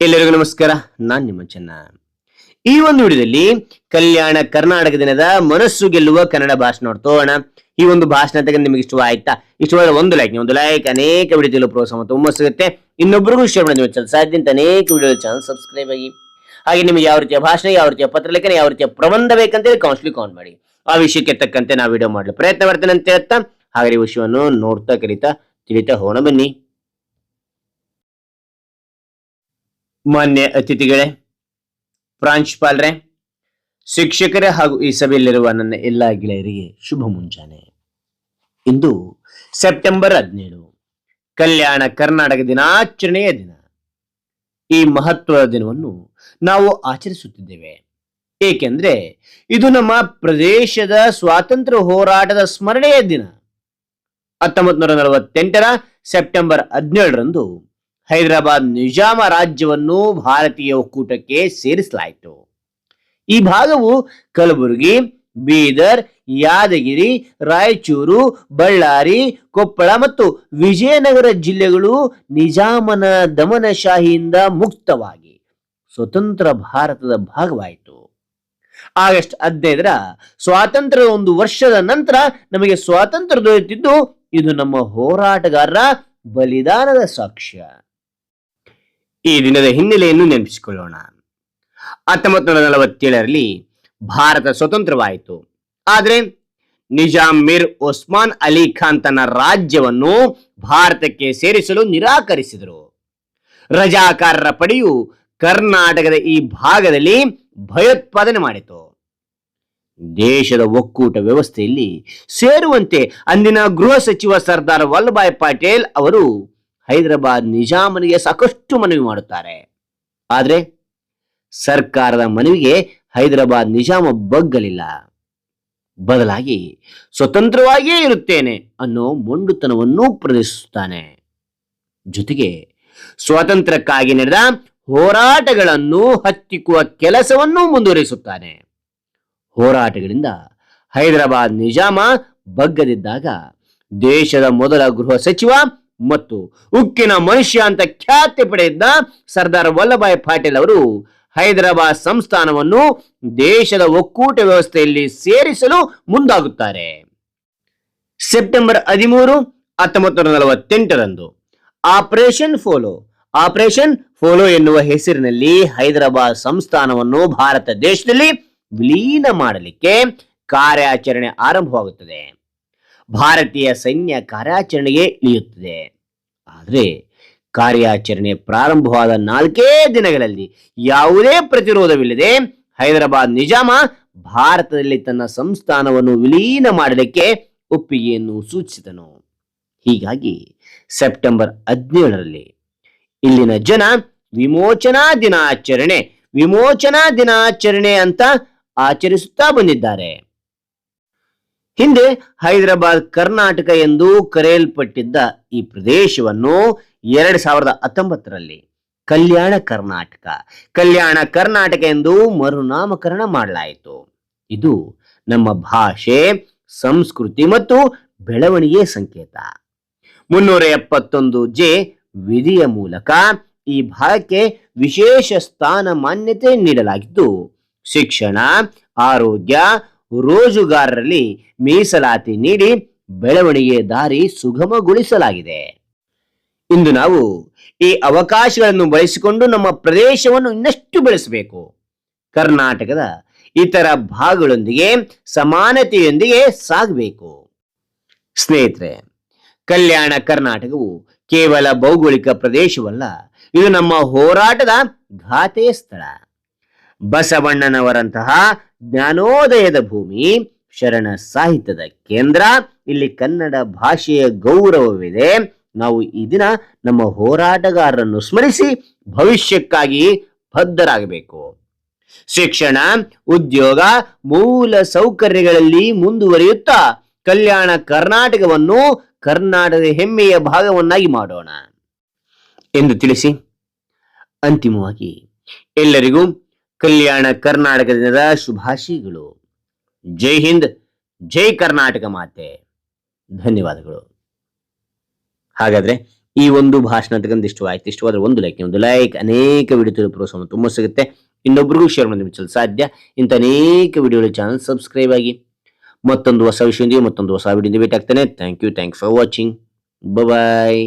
ಎಲ್ಲರಿಗೂ ನಮಸ್ಕಾರ, ನಾನ್ ನಿಮ್ಮ ಚೆನ್ನ. ಈ ಒಂದು ವಿಡಿಯೋದಲ್ಲಿ ಕಲ್ಯಾಣ ಕರ್ನಾಟಕ ದಿನದ ಮನಸ್ಸು ಗೆಲ್ಲುವ ಕನ್ನಡ ಭಾಷಣ ನೋಡ್ತೋಣ ಈ ಒಂದು ಭಾಷಣ ತೆಗೆದು ನಿಮಗೆ ಇಷ್ಟವಾಯ್ತಾ ಇಷ್ಟವಾದ ಒಂದು ಲೈಕ್ ಒಂದು ಲೈಕ್ ಅನೇಕ ವಿಡಿಯೋದಲ್ಲಿ ಪ್ರೋತ್ಸಾಹ ತುಂಬ ಸಿಗುತ್ತೆ. ಇನ್ನೊಬ್ಬರಿಗೂ ಶೇರ್ ಮಾಡಿ ನೀವು ಚಾನಲ್ ಸಾಧ್ಯ ಅಂತ ಅನೇಕ ವಿಡಿಯೋ ಚಾನಲ್ ಸಬ್ಸ್ಕ್ರೈಬ್ ಆಗಿ. ಹಾಗೆ ನಿಮಗೆ ಯಾವ ರೀತಿಯ ಭಾಷಣ, ಯಾವ ರೀತಿಯ ಪತ್ರ ಲೇಖನ, ಯಾವ ರೀತಿಯ ಪ್ರಬಂಧ ಬೇಕಂತೇಳಿ ಕೌನ್ಸಿಲಿಂಗ್ ಕಾನ್ ಮಾಡಿ. ಆ ವಿಷಯಕ್ಕೆ ತಕ್ಕಂತೆ ನಾವು ವಿಡಿಯೋ ಮಾಡಲು ಪ್ರಯತ್ನ ಮಾಡ್ತೇನೆ ಅಂತ ಹೇಳ್ತಾ, ಹಾಗೆ ಈ ವಿಷಯವನ್ನು ನೋಡ್ತಾ, ಕಲಿತಾ ತಿಳಿತಾ ಹೋಣ ಬನ್ನಿ. ಮಾನ್ಯ ಅತಿಥಿಗಳೇ, ಪ್ರಾಂಶುಪಾಲರೇ, ಶಿಕ್ಷಕರೇ ಹಾಗೂ ಈ ಸಭೆಯಲ್ಲಿರುವ ನನ್ನ ಎಲ್ಲ ಗೆಳೆಯರಿಗೆ ಶುಭ ಮುಂಜಾನೆ. ಇಂದು ಸೆಪ್ಟೆಂಬರ್ ಹದಿನೇಳು, ಕಲ್ಯಾಣ ಕರ್ನಾಟಕ ದಿನಾಚರಣೆಯ ದಿನ. ಈ ಮಹತ್ವದ ದಿನವನ್ನು ನಾವು ಆಚರಿಸುತ್ತಿದ್ದೇವೆ. ಏಕೆಂದ್ರೆ ಇದು ನಮ್ಮ ಪ್ರದೇಶದ ಸ್ವಾತಂತ್ರ್ಯ ಹೋರಾಟದ ಸ್ಮರಣೆಯ ದಿನ. ಹತ್ತೊಂಬತ್ತು ನೂರ ನಲವತ್ತೆಂಟರ ಸೆಪ್ಟೆಂಬರ್ ಹದಿನೇಳರಂದು ಹೈದರಾಬಾದ್ ನಿಜಾಮ ರಾಜ್ಯವನ್ನು ಭಾರತೀಯ ಒಕ್ಕೂಟಕ್ಕೆ ಸೇರಿಸಲಾಯಿತು. ಈ ಭಾಗವು ಕಲಬುರಗಿ, ಬೀದರ್, ಯಾದಗಿರಿ, ರಾಯಚೂರು, ಬಳ್ಳಾರಿ, ಕೊಪ್ಪಳ ಮತ್ತು ವಿಜಯನಗರ ಜಿಲ್ಲೆಗಳು ನಿಜಾಮನ ದಮನಶಾಹಿಯಿಂದ ಮುಕ್ತವಾಗಿ ಸ್ವತಂತ್ರ ಭಾರತದ ಭಾಗವಾಯಿತು. ಆಗಸ್ಟ್ ಹದಿನೈದರ ಸ್ವಾತಂತ್ರ್ಯದ ಒಂದು ವರ್ಷದ ನಂತರ ನಮಗೆ ಸ್ವಾತಂತ್ರ್ಯ ದೊರೆಯುತ್ತಿದ್ದು ಇದು ನಮ್ಮ ಹೋರಾಟಗಾರರ ಬಲಿದಾನದ ಸಾಕ್ಷ್ಯ. ಈ ದಿನದ ಹಿನ್ನೆಲೆಯನ್ನು ನೆನಪಿಸಿಕೊಳ್ಳೋಣ. ಹತ್ತೊಂಬತ್ತು ನೂರ ನಲವತ್ತೇಳರಲ್ಲಿ ಭಾರತ ಸ್ವತಂತ್ರವಾಯಿತು. ಆದರೆ ನಿಜಾಮ್ ಮೀರ್ ಉಸ್ಮಾನ್ ಅಲಿ ಖಾನ್ ತನ್ನ ರಾಜ್ಯವನ್ನು ಭಾರತಕ್ಕೆ ಸೇರಿಸಲು ನಿರಾಕರಿಸಿದರು. ರಜಾಕಾರರ ಪಡೆಯು ಕರ್ನಾಟಕದ ಈ ಭಾಗದಲ್ಲಿ ಭಯೋತ್ಪಾದನೆ ಮಾಡಿತು. ದೇಶದ ಒಕ್ಕೂಟ ವ್ಯವಸ್ಥೆಯಲ್ಲಿ ಸೇರುವಂತೆ ಅಂದಿನ ಗೃಹ ಸಚಿವ ಸರ್ದಾರ್ ವಲ್ಲಭಾಯ್ ಪಟೇಲ್ ಅವರು ಹೈದರಾಬಾದ್ ನಿಜಾಮನಿಗೆ ಸಾಕಷ್ಟು ಮನವಿ ಮಾಡುತ್ತಾರೆ. ಆದರೆ ಸರ್ಕಾರದ ಮನವಿಗೆ ಹೈದರಾಬಾದ್ ನಿಜಾಮ ಬಗ್ಗಲಿಲ್ಲ. ಬದಲಾಗಿ ಸ್ವತಂತ್ರವಾಗಿಯೇ ಇರುತ್ತೇನೆ ಅನ್ನೋ ಮೊಂಡುತನವನ್ನು ಪ್ರದರ್ಶಿಸುತ್ತಾನೆ. ಜೊತೆಗೆ ಸ್ವಾತಂತ್ರ್ಯಕ್ಕಾಗಿ ನಡೆದ ಹೋರಾಟಗಳನ್ನು ಹತ್ತಿಕ್ಕುವ ಕೆಲಸವನ್ನು ಮುಂದುವರಿಸುತ್ತಾನೆ. ಹೋರಾಟಗಳಿಂದ ಹೈದರಾಬಾದ್ ನಿಜಾಮ ಬಗ್ಗದಿದ್ದಾಗ ದೇಶದ ಮೊದಲ ಗೃಹ ಸಚಿವ ಮತ್ತು ಉಕ್ಕಿನ ಮನುಷ್ಯ ಅಂತ ಖ್ಯಾತಿ ಪಡೆದಿದ್ದ ಸರ್ದಾರ್ ವಲ್ಲಭಾಯ್ ಪಾಟೀಲ್ ಅವರು ಹೈದರಾಬಾದ್ ಸಂಸ್ಥಾನವನ್ನು ದೇಶದ ಒಕ್ಕೂಟ ವ್ಯವಸ್ಥೆಯಲ್ಲಿ ಸೇರಿಸಲು ಮುಂದಾಗುತ್ತಾರೆ. ಸೆಪ್ಟೆಂಬರ್ ಹದಿಮೂರು, ಹತ್ತೊಂಬತ್ತು ನೂರ ನಲವತ್ತೆಂಟರಂದು ಆಪರೇಷನ್ ಫೋಲೋ. ಆಪರೇಷನ್ ಫೋಲೋ ಎನ್ನುವ ಹೆಸರಿನಲ್ಲಿ ಹೈದರಾಬಾದ್ ಸಂಸ್ಥಾನವನ್ನು ಭಾರತ ದೇಶದಲ್ಲಿ ವಿಲೀನ ಮಾಡಲಿಕ್ಕೆ ಕಾರ್ಯಾಚರಣೆ ಆರಂಭವಾಗುತ್ತದೆ. ಭಾರತೀಯ ಸೈನ್ಯ ಕಾರ್ಯಾಚರಣೆಗೆ ಇಳಿಯುತ್ತದೆ. ಆದರೆ ಕಾರ್ಯಾಚರಣೆ ಪ್ರಾರಂಭವಾದ ನಾಲ್ಕೇ ದಿನಗಳಲ್ಲಿ ಯಾವುದೇ ಪ್ರತಿರೋಧವಿಲ್ಲದೆ ಹೈದರಾಬಾದ್ ನಿಜಾಮ ಭಾರತದಲ್ಲಿ ತನ್ನ ಸಂಸ್ಥಾನವನ್ನು ವಿಲೀನ ಮಾಡಲಿಕ್ಕೆ ಒಪ್ಪಿಗೆಯನ್ನು ಸೂಚಿಸಿದನು. ಹೀಗಾಗಿ ಸೆಪ್ಟೆಂಬರ್ ಹದಿನೇಳರಲ್ಲಿ ಇಲ್ಲಿನ ಜನ ವಿಮೋಚನಾ ದಿನಾಚರಣೆ ವಿಮೋಚನಾ ದಿನಾಚರಣೆ ಅಂತ ಆಚರಿಸುತ್ತಾ ಬಂದಿದ್ದಾರೆ. ಹಿಂದೆ ಹೈದರಾಬಾದ್ ಕರ್ನಾಟಕ ಎಂದು ಕರೆಯಲ್ಪಟ್ಟಿದ್ದ ಈ ಪ್ರದೇಶವನ್ನು ಎರಡ್ ಸಾವಿರದ ಹತ್ತೊಂಬತ್ತರಲ್ಲಿ ಕಲ್ಯಾಣ ಕರ್ನಾಟಕ ಕಲ್ಯಾಣ ಕರ್ನಾಟಕ ಎಂದು ಮರುನಾಮಕರಣ ಮಾಡಲಾಯಿತು. ಇದು ನಮ್ಮ ಭಾಷೆ, ಸಂಸ್ಕೃತಿ ಮತ್ತು ಬೆಳವಣಿಗೆ ಸಂಕೇತ. ಮುನ್ನೂರ ಎಪ್ಪತ್ತೊಂದು ಜೆ ವಿಧಿಯ ಮೂಲಕ ಈ ಭಾಗಕ್ಕೆ ವಿಶೇಷ ಸ್ಥಾನ ಮಾನ್ಯತೆ ನೀಡಲಾಗಿದ್ದು, ಶಿಕ್ಷಣ, ಆರೋಗ್ಯ ರೋಜುಗಾರರಲ್ಲಿ ಮೀಸಲಾತಿ ನೀಡಿ ಬೆಳವಣಿಗೆ ದಾರಿ ಸುಗಮಗೊಳಿಸಲಾಗಿದೆ. ಇಂದು ನಾವು ಈ ಅವಕಾಶಗಳನ್ನು ಬಳಸಿಕೊಂಡು ನಮ್ಮ ಪ್ರದೇಶವನ್ನು ಇನ್ನಷ್ಟು ಬೆಳೆಸಬೇಕು. ಕರ್ನಾಟಕದ ಇತರ ಭಾಗಗಳೊಂದಿಗೆ ಸಮಾನತೆಯೊಂದಿಗೆ ಸಾಗಬೇಕು. ಸ್ನೇಹಿತರೆ, ಕಲ್ಯಾಣ ಕರ್ನಾಟಕವು ಕೇವಲ ಭೌಗೋಳಿಕ ಪ್ರದೇಶವಲ್ಲ, ಇದು ನಮ್ಮ ಹೋರಾಟದ ಘಾತೆಯ ಸ್ಥಳ. ಬಸವಣ್ಣನವರಂತಹ ಜ್ಞಾನೋದಯದ ಭೂಮಿ, ಶರಣ ಸಾಹಿತ್ಯದ ಕೇಂದ್ರ, ಇಲ್ಲಿ ಕನ್ನಡ ಭಾಷೆಯ ಗೌರವವಿದೆ. ನಾವು ಈ ದಿನ ನಮ್ಮ ಹೋರಾಟಗಾರರನ್ನು ಸ್ಮರಿಸಿ ಭವಿಷ್ಯಕ್ಕಾಗಿ ಬದ್ಧರಾಗಬೇಕು. ಶಿಕ್ಷಣ, ಉದ್ಯೋಗ, ಮೂಲ ಸೌಕರ್ಯಗಳಲ್ಲಿ ಮುಂದುವರಿಯುತ್ತಾ ಕಲ್ಯಾಣ ಕರ್ನಾಟಕವನ್ನು ಕರ್ನಾಟಕದ ಹೆಮ್ಮೆಯ ಭಾಗವನ್ನಾಗಿ ಮಾಡೋಣ. ಎಂದು ತಿಳಿಸಿ, ಅಂತಿಮವಾಗಿ, ಎಲ್ಲರಿಗೂ ಕಲ್ಯಾಣ ಕರ್ನಾಟಕದಿಂದ ಶುಭಾಶಯಗಳು. ಜೈ ಹಿಂದ್, ಜೈ ಕರ್ನಾಟಕ ಮಾತೆ. ಧನ್ಯವಾದಗಳು. ಹಾಗಾದ್ರೆ ಈ ಒಂದು ಭಾಷಣ ತಗೊಂಡು ಇಷ್ಟವಾಯ್ತು ಇಷ್ಟವಾದ್ರೆ ಒಂದು ಲೈಕ್ ಒಂದು ಲೈಕ್ ಅನೇಕ ವಿಡಿಯೋ ತಿಳಿಪುವ ತುಂಬ ಸಿಗುತ್ತೆ. ಇನ್ನೊಬ್ರಿಗೂ ಶೇರ್ ಮಾಡಿ ಮುಚ್ಚಲು ಸಾಧ್ಯ. ಇಂಥ ಅನೇಕ ವಿಡಿಯೋಗಳ ಚಾನಲ್ ಸಬ್ಸ್ಕ್ರೈಬ್ ಆಗಿ ಮತ್ತೊಂದು ಹೊಸ ವಿಷಯದೊಂದಿಗೆ ಮತ್ತೊಂದು ಹೊಸ ವಿಡಿಯೋದಿಂದ ಭೇಟಿ ಆಗ್ತಾನೆ thank you thanks for watching bye